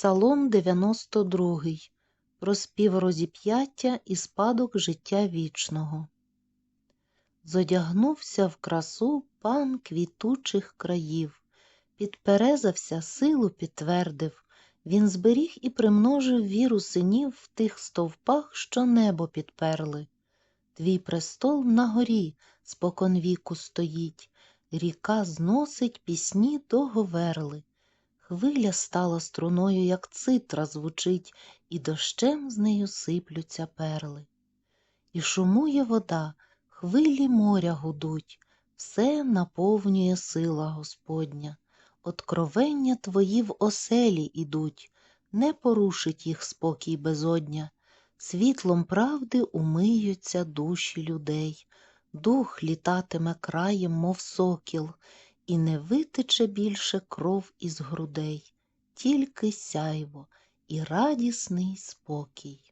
Псалом 92 про співрозіп'яття і спадок життя вічного. Зодягнувся в красу пан квітучих країв, підперезався, силу підтвердив, він зберіг і примножив віру синів в тих стовпах, що небо підперли. Твій престол на горі споконвіку стоїть, ріка зносить пісні до говерли. Хвиля стала струною, як цитра звучить, і дощем з нею сиплються перли. І шумує вода, хвилі моря гудуть, все наповнює сила Господня. Откровення твої в оселі ідуть, не порушить їх спокій безодня. Світлом правди умиються душі людей, дух літатиме краєм, мов сокіл, і не витече більше кров із грудей, тільки сяйво і радісний спокій.